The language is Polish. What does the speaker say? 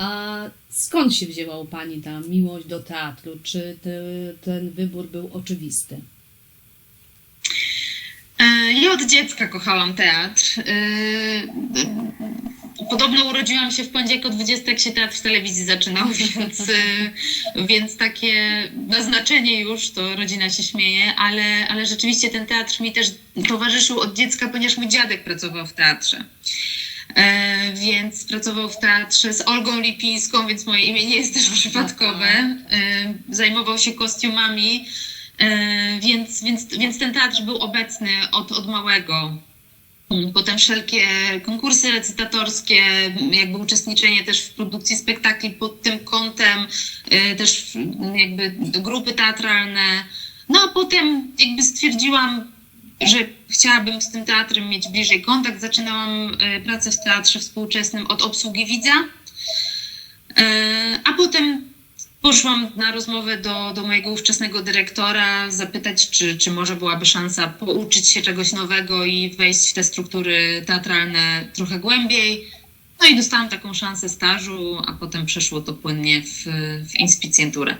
A skąd się wzięła u Pani ta miłość do teatru? Czy te, ten wybór był oczywisty? E, Ja od dziecka kochałam teatr. E, Podobno urodziłam się w poniedziałek o 20, jak się teatr w telewizji zaczynał, więc, e, więc takie naznaczenie już, to rodzina się śmieje, ale, ale rzeczywiście ten teatr mi też towarzyszył od dziecka, ponieważ mój dziadek pracował w teatrze. Więc pracował w teatrze z Olgą Lipińską, więc moje imię nie jest też przypadkowe. E, zajmował się kostiumami, e, więc, więc, więc ten teatr był obecny od, od małego. Potem wszelkie konkursy recytatorskie, jakby uczestniczenie też w produkcji spektakli pod tym kątem, e, też jakby grupy teatralne. No a potem jakby stwierdziłam, że chciałabym z tym teatrem mieć bliżej kontakt. Zaczynałam e, pracę w teatrze współczesnym od obsługi widza, E, a potem poszłam na rozmowę do, do mojego ówczesnego dyrektora, zapytać, czy, czy może byłaby szansa pouczyć się czegoś nowego i wejść w te struktury teatralne trochę głębiej. No i dostałam taką szansę stażu, a potem przeszło to płynnie w, w inspicjenturę.